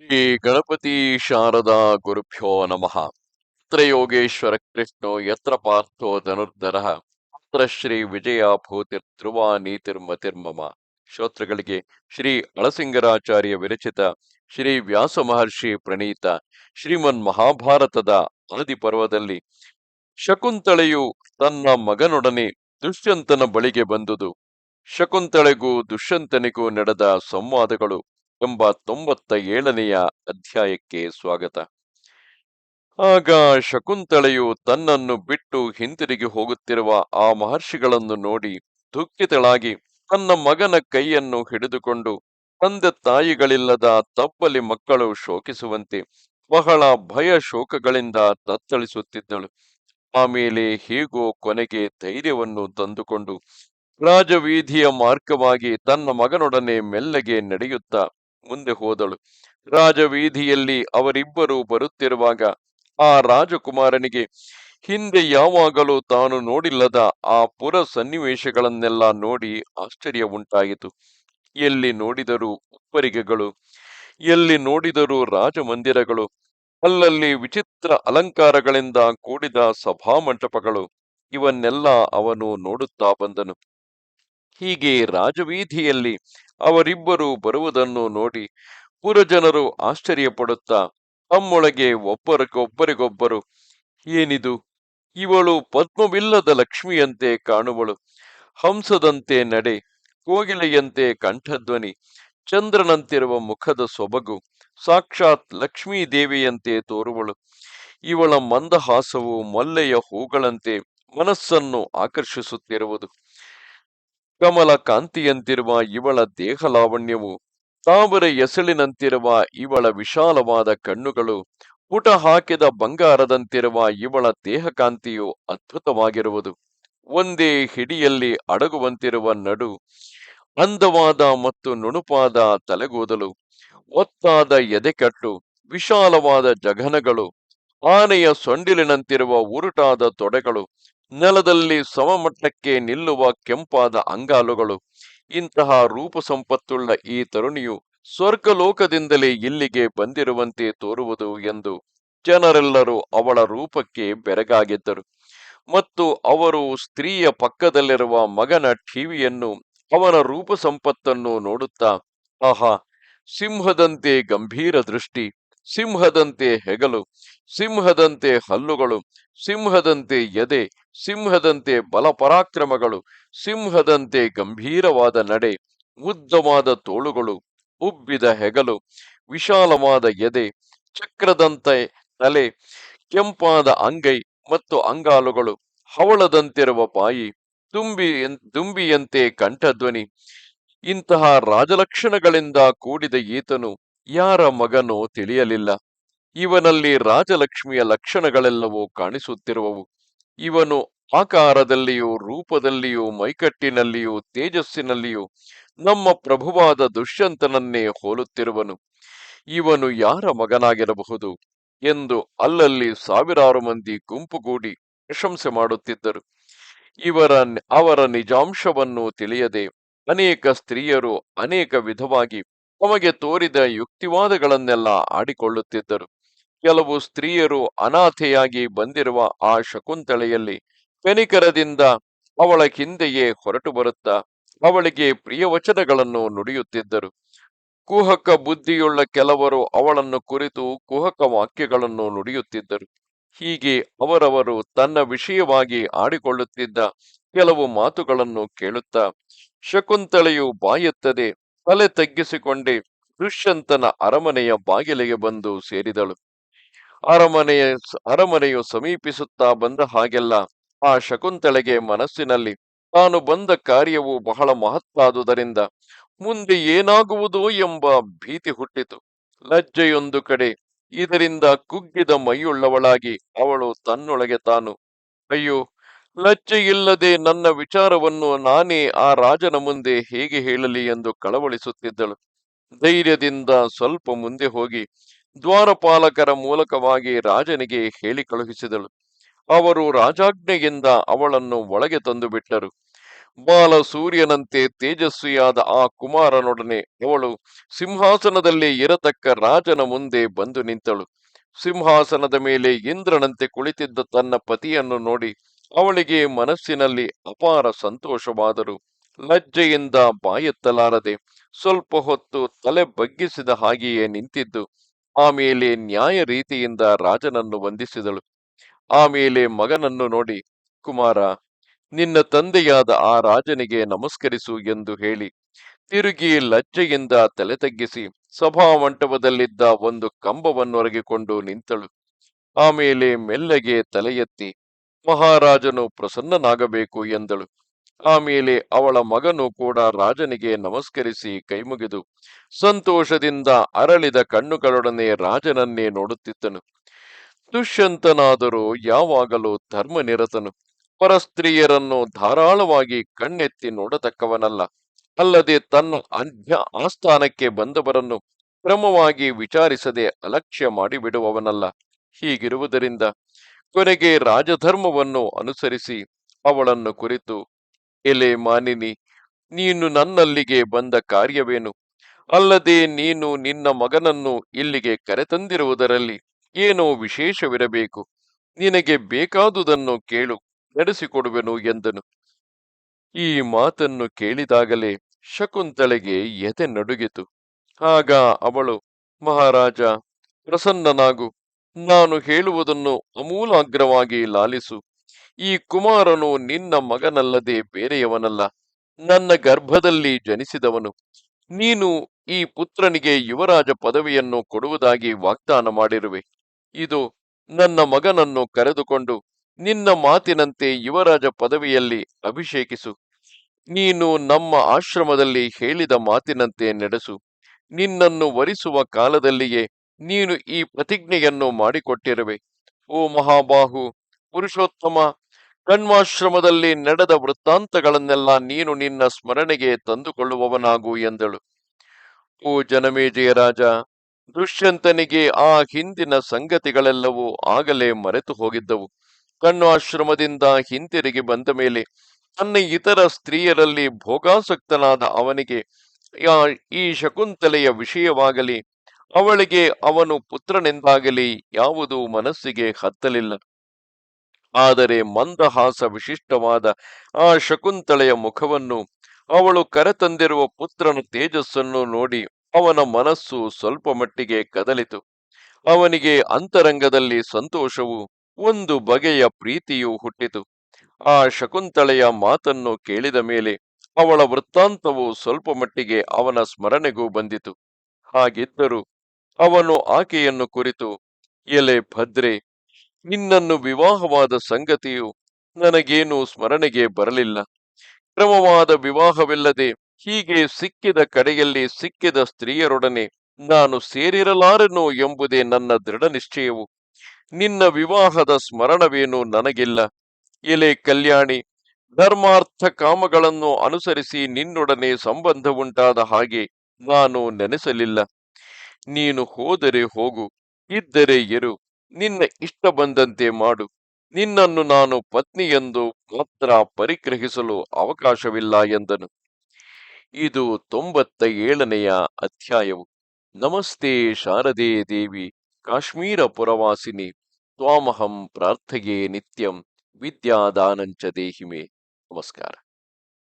ಶ್ರೀ ಗಣಪತಿ ಶಾರದಾ ಗುರುಭ್ಯೋ ನಮಃ. ಯತ್ರ ಯೋಗೇಶ್ವರ ಕೃಷ್ಣೋ ಯತ್ರ ಪಾರ್ಥೋ ಧನುರ್ಧರ. ಅತ್ರ ಶ್ರೀ ವಿಜಯ ಭೂತಿರ್ಧ್ರುವ ನೀತಿರ್ಮತಿರ್ಮಮ ಶ್ರೋತೃಗಳಿಗೆ ಶ್ರೀ ಅಳಸಿಂಗರಾಚಾರ್ಯ ವಿರಚಿತ ಶ್ರೀ ವ್ಯಾಸ ಮಹರ್ಷಿ ಪ್ರಣೀತ ಶ್ರೀಮನ್ ಮಹಾಭಾರತದ ಆದಿ ಪರ್ವದಲ್ಲಿ ಶಕುಂತಳೆಯು ತನ್ನ ಮಗನೊಡನೆ ದುಷ್ಯಂತನ ಬಳಿಗೆ ಬಂದುದು. ಶಕುಂತಳೆಗೂ ದುಷ್ಯಂತನಿಗೂ ನಡೆದ ಸಂವಾದಗಳು ಎಂಬ ತೊಂಬತ್ತ ಏಳನೆಯ ಅಧ್ಯಾಯಕ್ಕೆ ಸ್ವಾಗತ. ಆಗ ಶಕುಂತಳೆಯು ತನ್ನನ್ನು ಬಿಟ್ಟು ಹಿಂತಿರುಗಿ ಹೋಗುತ್ತಿರುವ ಆ ಮಹರ್ಷಿಗಳನ್ನು ನೋಡಿ ದುಃಖಿತಳಾಗಿ ತನ್ನ ಮಗನ ಕೈಯನ್ನು ಹಿಡಿದುಕೊಂಡು ತಂದೆ ತಾಯಿಗಳಿಲ್ಲದ ತಪ್ಪಲಿ ಮಕ್ಕಳು ಶೋಕಿಸುವಂತೆ ಬಹಳ ಭಯ ಶೋಕಗಳಿಂದ ತತ್ತಳಿಸುತ್ತಿದ್ದಳು. ಆಮೇಲೆ ಹೀಗೋ ಕೊನೆಗೆ ಧೈರ್ಯವನ್ನು ತಂದುಕೊಂಡು ರಾಜವೀಧಿಯ ಮಾರ್ಗವಾಗಿ ತನ್ನ ಮಗನೊಡನೆ ಮೆಲ್ಲಗೆ ನಡೆಯುತ್ತಾ ಮುಂದೆ ಹೋದಳು. ರಾಜವೀಧಿಯಲ್ಲಿ ಅವರಿಬ್ಬರು ಬರುತ್ತಿರುವಾಗ ಆ ರಾಜಕುಮಾರನಿಗೆ, ಹಿಂದೆ ಯಾವಾಗಲೂ ತಾನು ನೋಡಿಲ್ಲದ ಆ ಪುರ ಸನ್ನಿವೇಶಗಳನ್ನೆಲ್ಲ ನೋಡಿ ಆಶ್ಚರ್ಯ ಉಂಟಾಯಿತು. ಎಲ್ಲಿ ನೋಡಿದರೂ ಉಪ್ಪರಿಗೆಗಳು, ಎಲ್ಲಿ ನೋಡಿದರೂ ರಾಜಮಂದಿರಗಳು, ಅಲ್ಲಲ್ಲಿ ವಿಚಿತ್ರ ಅಲಂಕಾರಗಳಿಂದ ಕೂಡಿದ ಸಭಾಮಂಟಪಗಳು, ಇವನ್ನೆಲ್ಲ ಅವನು ನೋಡುತ್ತಾ ಬಂದನು. ಹೀಗೆ ರಾಜವೀಧಿಯಲ್ಲಿ ಅವರಿಬ್ಬರು ಬರುವುದನ್ನು ನೋಡಿ ಪುರಜನರು ಆಶ್ಚರ್ಯಪಡುತ್ತಾ, ತಮ್ಮೊಳಗೆ ಒಬ್ಬರಿಗೊಬ್ಬರಿಗೊಬ್ಬರು ಏನಿದು? ಇವಳು ಪದ್ಮವಿಲ್ಲದ ಲಕ್ಷ್ಮಿಯಂತೆ ಕಾಣುವಳು. ಹಂಸದಂತೆ ನಡೆ, ಕೋಗಿಲೆಯಂತೆ ಕಂಠಧ್ವನಿ, ಚಂದ್ರನಂತಿರುವ ಮುಖದ ಸೊಬಗು, ಸಾಕ್ಷಾತ್ ಲಕ್ಷ್ಮೀ ದೇವಿಯಂತೆ ತೋರುವಳು. ಇವಳ ಮಂದಹಾಸವು ಮಲ್ಲೆಯ ಹೂಗಳಂತೆ ಮನಸ್ಸನ್ನು ಆಕರ್ಷಿಸುತ್ತಿರುವುದು. ಕಮಲ ಕಾಂತಿಯಂತಿರುವ ಇವಳ ದೇಹ ಲಾವಣ್ಯವು ತಾವರೆ ಎಸಳಿನಂತಿರುವ ಇವಳ ವಿಶಾಲವಾದ ಕಣ್ಣುಗಳು, ಪುಟ ಹಾಕಿದ ಬಂಗಾರದಂತಿರುವ ಇವಳ ದೇಹಕಾಂತಿಯು ಅದ್ಭುತವಾಗಿರುವುದು. ಒಂದೇ ಹಿಡಿಯಲ್ಲಿ ಅಡಗುವಂತಿರುವ ನಡು, ಅಂದವಾದ ಮತ್ತು ನುಣುಪಾದ ತಲೆಗೂದಲು, ಒತ್ತಾದ ಎದೆಕಟ್ಟು, ವಿಶಾಲವಾದ ಜಘನಗಳು, ಆನೆಯ ಸೊಂಡಿಲಿನಂತಿರುವ ಉರುಟಾದ ತೊಡೆಗಳು ನೆಲದಲ್ಲಿ ಸಮಮಟ್ಟಕ್ಕೆ ನಿಲ್ಲುವ ಕೆಂಪಾದ ಅಂಗಾಲುಗಳು, ಇಂತಹ ರೂಪ ಸಂಪತ್ತುಳ್ಳ ಈ ತರುಣಿಯು ಸ್ವರ್ಗಲೋಕದಿಂದಲೇ ಇಲ್ಲಿಗೆ ಬಂದಿರುವಂತೆ ತೋರುವುದು ಎಂದು ಜನರೆಲ್ಲರೂ ಅವಳ ರೂಪಕ್ಕೆ ಬೆರಗಾಗಿದ್ದರು. ಮತ್ತು ಅವರು ಸ್ತ್ರೀಯ ಪಕ್ಕದಲ್ಲಿರುವ ಮಗನ ಟಿವಿಯನ್ನು ಅವನ ರೂಪ ಸಂಪತ್ತನ್ನು ನೋಡುತ್ತಾ, ಆಹಾ, ಸಿಂಹದಂತೆ ಗಂಭೀರ ದೃಷ್ಟಿ ಸಿಂಹದಂತೆ ಹೆಗಲು, ಸಿಂಹದಂತೆ ಹಲ್ಲುಗಳು, ಸಿಂಹದಂತೆ ಎದೆ, ಸಿಂಹದಂತೆ ಬಲಪರಾಕ್ರಮಗಳು, ಸಿಂಹದಂತೆ ಗಂಭೀರವಾದ ನಡೆ, ಉದ್ದವಾದ ತೋಳುಗಳು, ಉಬ್ಬಿದ ಹೆಗಲು, ವಿಶಾಲವಾದ ಎದೆ, ಚಕ್ರದಂತೆ ತಲೆ, ಕೆಂಪಾದ ಅಂಗೈ ಮತ್ತು ಅಂಗಾಲುಗಳು, ಹವಳದಂತಿರುವ ಬಾಯಿ, ತುಂಬಿ ದುಂಬಿಯಂತೆ ಕಂಠಧ್ವನಿ, ಇಂತಹ ರಾಜಲಕ್ಷಣಗಳಿಂದ ಕೂಡಿದ ಈತನು ಯಾರ ಮಗನೋ ತಿಳಿಯಲಿಲ್ಲ. ಇವನಲ್ಲಿ ರಾಜಲಕ್ಷ್ಮಿಯ ಲಕ್ಷಣಗಳೆಲ್ಲವೂ ಕಾಣಿಸುತ್ತಿರುವವು. ಇವನು ಆಕಾರದಲ್ಲಿಯೂ ರೂಪದಲ್ಲಿಯೂ ಮೈಕಟ್ಟಿನಲ್ಲಿಯೂ ತೇಜಸ್ಸಿನಲ್ಲಿಯೂ ನಮ್ಮ ಪ್ರಭುವಾದ ದುಷ್ಯಂತನನ್ನೇ ಹೋಲುತ್ತಿರುವನು. ಇವನು ಯಾರ ಮಗನಾಗಿರಬಹುದು ಎಂದು ಅಲ್ಲಲ್ಲಿ ಸಾವಿರಾರು ಮಂದಿ ಗುಂಪುಗೂಡಿ ಪ್ರಶಂಸೆ ಮಾಡುತ್ತಿದ್ದರು. ಇವರ ಅವರ ನಿಜಾಂಶವನ್ನು ತಿಳಿಯದೆ ಅನೇಕ ಸ್ತ್ರೀಯರು ಅನೇಕ ವಿಧವಾಗಿ ತಮಗೆ ತೋರಿದ ಯುಕ್ತಿವಾದಗಳನ್ನೆಲ್ಲ ಆಡಿಕೊಳ್ಳುತ್ತಿದ್ದರು. ಕೆಲವು ಸ್ತ್ರೀಯರು ಅನಾಥೆಯಾಗಿ ಬಂದಿರುವ ಆ ಶಕುಂತಳೆಯಲ್ಲಿ ಕನಿಕರದಿಂದ ಅವಳ ಹಿಂದೆಯೇ ಹೊರಟು ಬರುತ್ತಾ ಅವಳಿಗೆ ಪ್ರಿಯ ವಚನಗಳನ್ನು ನುಡಿಯುತ್ತಿದ್ದರು. ಕುಹಕ ಬುದ್ಧಿಯುಳ್ಳ ಕೆಲವರು ಅವಳನ್ನು ಕುರಿತು ಕುಹಕ ವಾಕ್ಯಗಳನ್ನು ನುಡಿಯುತ್ತಿದ್ದರು. ಹೀಗೆ ಅವರವರು ತನ್ನ ವಿಷಯವಾಗಿ ಆಡಿಕೊಳ್ಳುತ್ತಿದ್ದ ಕೆಲವು ಮಾತುಗಳನ್ನು ಕೇಳುತ್ತಾ ಶಕುಂತಳೆಯು ಬಾಯೆತ್ತದೆ. ತಲೆ ತಗ್ಗಿಸಿಕೊಂಡೆ ದುಷ್ಯಂತನ ಅರಮನೆಯ ಬಾಗಿಲಿಗೆ ಬಂದು ಸೇರಿದಳು. ಅರಮನೆಯ ಅರಮನೆಯು ಸಮೀಪಿಸುತ್ತಾ ಬಂದ ಹಾಗೆಲ್ಲ ಆ ಶಕುಂತಳೆಗೆ ಮನಸ್ಸಿನಲ್ಲಿ ತಾನು ಬಂದ ಕಾರ್ಯವು ಬಹಳ ಮಹತ್ತಾದುದರಿಂದ ಮುಂದೆ ಏನಾಗುವುದು ಎಂಬ ಭೀತಿ ಹುಟ್ಟಿತು. ಲಜ್ಜೆಯೊಂದು ಕಡೆ ಇದರಿಂದ ಕುಗ್ಗಿದ ಮೈಯುಳ್ಳವಳಾಗಿ ಅವಳು ತನ್ನೊಳಗೆ ತಾನು, ಅಯ್ಯೋ ಲಜ್ಜೆಯಿಲ್ಲದೆ ನನ್ನ ವಿಚಾರವನ್ನು ನಾನೇ ಆ ರಾಜನ ಮುಂದೆ ಹೇಗೆ ಹೇಳಲಿ ಎಂದು ಕಳವಳಿಸುತ್ತಿದ್ದಳು. ಧೈರ್ಯದಿಂದ ಸ್ವಲ್ಪ ಮುಂದೆ ಹೋಗಿ ದ್ವಾರಪಾಲಕರ ಮೂಲಕವಾಗಿ ರಾಜನಿಗೆ ಹೇಳಿ ಕಳುಹಿಸಿದಳು. ಅವರು ರಾಜಾಜ್ಞೆಯಿಂದ ಅವಳನ್ನು ಒಳಗೆ ತಂದು ಬಿಟ್ಟರು ಬಾಲ ಸೂರ್ಯನಂತೆ ತೇಜಸ್ವಿಯಾದ ಆ ಕುಮಾರನೊಡನೆ ಅವಳು ಸಿಂಹಾಸನದಲ್ಲಿ ಇರತಕ್ಕ ರಾಜನ ಮುಂದೆ ಬಂದು ನಿಂತಳು. ಸಿಂಹಾಸನದ ಮೇಲೆ ಇಂದ್ರನಂತೆ ಕುಳಿತಿದ್ದ ತನ್ನ ಪತಿಯನ್ನು ನೋಡಿ ಅವಳಿಗೆ ಮನಸ್ಸಿನಲ್ಲಿ ಅಪಾರ ಸಂತೋಷವಾದರು ಲಜ್ಜೆಯಿಂದ ಬಾಯೆತ್ತಲಾರದೆ ಸ್ವಲ್ಪ ಹೊತ್ತು ತಲೆ ಬಗ್ಗಿಸಿದ ಹಾಗೆಯೇ ನಿಂತಿದ್ದು ಆಮೇಲೆ ನ್ಯಾಯ ರೀತಿಯಿಂದ ರಾಜನನ್ನು ವಂದಿಸಿದಳು. ಆಮೇಲೆ ಮಗನನ್ನು ನೋಡಿ, ಕುಮಾರ, ನಿನ್ನ ತಂದೆಯಾದ ಆ ರಾಜನಿಗೆ ನಮಸ್ಕರಿಸು ಎಂದು ಹೇಳಿ, ತಿರುಗಿ ಲಜ್ಜೆಯಿಂದ ತಲೆ ತಗ್ಗಿಸಿ ಸಭಾಮಂಟಪದಲ್ಲಿದ್ದ ಒಂದು ಕಂಬವನ್ನು ಕಂಬವನ್ನೊರಗಿಕೊಂಡು ನಿಂತಳು. ಆಮೇಲೆ ಮೆಲ್ಲಗೆ ತಲೆ ಮಹಾರಾಜನು ಪ್ರಸನ್ನನಾಗಬೇಕು ಎಂದಳು. ಆಮೇಲೆ ಅವಳ ಮಗನು ಕೂಡ ರಾಜನಿಗೆ ನಮಸ್ಕರಿಸಿ ಕೈಮುಗಿದು ಸಂತೋಷದಿಂದ ಅರಳಿದ ಕಣ್ಣುಗಳೊಡನೆ ರಾಜನನ್ನೇ ನೋಡುತ್ತಿದ್ದನು. ದುಷ್ಯಂತನಾದರೂ ಯಾವಾಗಲೂ ಧರ್ಮನಿರತನು. ಪರಸ್ತ್ರೀಯರನ್ನು ಧಾರಾಳವಾಗಿ ಕಣ್ಣೆತ್ತಿ ನೋಡತಕ್ಕವನಲ್ಲ. ಅಲ್ಲದೆ ತನ್ನ ಅನ್ಯ ಆಸ್ಥಾನಕ್ಕೆ ಬಂದವರನ್ನು ಕ್ರಮವಾಗಿ ವಿಚಾರಿಸದೆ ಅಲಕ್ಷ್ಯ ಮಾಡಿಬಿಡುವವನಲ್ಲ. ಹೀಗಿರುವುದರಿಂದ ಕೊನೆಗೆ ರಾಜಧರ್ಮವನ್ನು ಅನುಸರಿಸಿ ಅವಳನ್ನು ಕುರಿತು, ಎಲೆ ಮಾನಿನಿ, ನೀನು ನನ್ನಲ್ಲಿಗೆ ಬಂದ ಕಾರ್ಯವೇನು? ಅಲ್ಲದೆ ನೀನು ನಿನ್ನ ಮಗನನ್ನು ಇಲ್ಲಿಗೆ ಕರೆತಂದಿರುವುದರಲ್ಲಿ ಏನೋ ವಿಶೇಷವಿರಬೇಕು. ನಿನಗೆ ಬೇಕಾದುದನ್ನು ಕೇಳು, ನಡೆಸಿಕೊಡುವೆನು ಎಂದನು. ಈ ಮಾತನ್ನು ಕೇಳಿದಾಗಲೇ ಶಕುಂತಳೆಗೆ ಎದೆ ನಡುಗಿತು. ಆಗ ಅವಳು, ಮಹಾರಾಜ, ಪ್ರಸನ್ನನಾಗು ನಾನು ಹೇಳುವುದನ್ನು ಅಮೂಲಾಗ್ರವಾಗಿ ಲಾಲಿಸು. ಈ ಕುಮಾರನು ನಿನ್ನ ಮಗನಲ್ಲದೆ ಬೇರೆಯವನಲ್ಲ. ನನ್ನ ಗರ್ಭದಲ್ಲಿ ಜನಿಸಿದವನು. ನೀನು ಈ ಪುತ್ರನಿಗೆ ಯುವರಾಜ ಪದವಿಯನ್ನು ಕೊಡುವುದಾಗಿ ವಾಗ್ದಾನ ಮಾಡಿರುವೆ. ಇದು ನನ್ನ ಮಗನನ್ನು ಕರೆದುಕೊಂಡು ನಿನ್ನ ಮಾತಿನಂತೆ ಯುವರಾಜ ಪದವಿಯಲ್ಲಿ ಅಭಿಷೇಕಿಸು. ನೀನು ನಮ್ಮ ಆಶ್ರಮದಲ್ಲಿ ಹೇಳಿದ ಮಾತಿನಂತೆ ನಡೆಸು. ನಿನ್ನನ್ನು ವರಿಸುವ ಕಾಲದಲ್ಲಿಯೇ ನೀನು ಈ ಪ್ರತಿಜ್ಞೆಯನ್ನು ಮಾಡಿಕೊಟ್ಟಿರುವೆ. ಓ ಮಹಾಬಾಹು, ಪುರುಷೋತ್ತಮ ಕಣ್ವಾಶ್ರಮದಲ್ಲಿ ನಡೆದ ವೃತ್ತಾಂತಗಳನ್ನೆಲ್ಲ ನೀನು ನಿನ್ನ ಸ್ಮರಣೆಗೆ ತಂದುಕೊಳ್ಳುವವನಾಗು ಎಂದಳು. ಓ ಜನಮೇಜಯ ರಾಜ, ದುಷ್ಯಂತನಿಗೆ ಆ ಹಿಂದಿನ ಸಂಗತಿಗಳೆಲ್ಲವೂ ಆಗಲೇ ಮರೆತು ಹೋಗಿದ್ದವು. ಕಣ್ವಾಶ್ರಮದಿಂದ ಹಿಂತಿರುಗಿ ಬಂದ ಮೇಲೆ ತನ್ನ ಇತರ ಸ್ತ್ರೀಯರಲ್ಲಿ ಭೋಗಾಸಕ್ತನಾದ ಅವನಿಗೆ ಈ ಶಕುಂತಲೆಯ ವಿಷಯವಾಗಲಿ ಅವಳಿಗೆ ಅವನು ಪುತ್ರನೆಂದಾಗಲಿ ಯಾವುದು ಮನಸ್ಸಿಗೆ ಹತ್ತಲಿಲ್ಲ. ಆದರೆ ಮಂದಹಾಸ ವಿಶಿಷ್ಟವಾದ ಆ ಶಕುಂತಳೆಯ ಮುಖವನ್ನು ಅವಳು ಕರೆತಂದಿರುವ ಪುತ್ರನ ತೇಜಸ್ಸನ್ನು ನೋಡಿ ಅವನ ಮನಸ್ಸು ಸ್ವಲ್ಪ ಮಟ್ಟಿಗೆ ಕದಲಿತು. ಅವನಿಗೆ ಅಂತರಂಗದಲ್ಲಿ ಸಂತೋಷವು ಒಂದು ಬಗೆಯ ಪ್ರೀತಿಯೂ ಹುಟ್ಟಿತು. ಆ ಶಕುಂತಳೆಯ ಮಾತನ್ನು ಕೇಳಿದ ಮೇಲೆ ಅವಳ ವೃತ್ತಾಂತವು ಸ್ವಲ್ಪ ಮಟ್ಟಿಗೆ ಅವನ ಸ್ಮರಣೆಗೂ ಬಂದಿತು. ಹಾಗಿದ್ದರೂ ಅವನು ಆಕೆಯನ್ನು ಕುರಿತು, ಎಲೆ ಭದ್ರೆ, ನಿನ್ನನ್ನು ವಿವಾಹವಾದ ಸಂಗತಿಯು ನನಗೇನು ಸ್ಮರಣೆಗೆ ಬರಲಿಲ್ಲ. ಕ್ರಮವಾದ ವಿವಾಹವಿಲ್ಲದೆ ಹೀಗೆ ಸಿಕ್ಕಿದ ಕಡೆಯಲ್ಲಿ ಸಿಕ್ಕಿದ ಸ್ತ್ರೀಯರೊಡನೆ ನಾನು ಸೇರಿರಲಾರೆನು ಎಂಬುದೇ ನನ್ನ ದೃಢ ನಿಶ್ಚಯವು ನಿನ್ನ ವಿವಾಹದ ಸ್ಮರಣವೇನು ನನಗಿಲ್ಲ. ಎಲೆ ಕಲ್ಯಾಣಿ, ಧರ್ಮಾರ್ಥ ಕಾಮಗಳನ್ನು ಅನುಸರಿಸಿ ನಿನ್ನೊಡನೆ ಸಂಬಂಧವುಂಟಾದ ಹಾಗೆ ನಾನು ನೆನೆಸಲಿಲ್ಲ. ನೀನು ಹೋದರೆ ಹೋಗು, ಇದ್ದರೆ ಇರು, ನಿನ್ನ ಇಷ್ಟ ಬಂದಂತೆ ಮಾಡು, ನಿನ್ನನ್ನು ನಾನು ಪತ್ನಿಯೆಂದು ಮಾತ್ರ ಪರಿಗ್ರಹಿಸಲು ಅವಕಾಶವಿಲ್ಲ ಎಂದನು. ಇದು ತೊಂಬತ್ತ ಏಳನೆಯ ಅಧ್ಯಾಯವು. ನಮಸ್ತೆ ಶಾರದೆ ದೇವಿ, ಕಾಶ್ಮೀರ ಪುರವಾಸಿನಿ, ತ್ವಾಮಹಂ ಪ್ರಾರ್ಥಯೇ ನಿತ್ಯಂ, ವಿದ್ಯಾದಾನಂಚ ದೇಹಿಮೆ. ನಮಸ್ಕಾರ.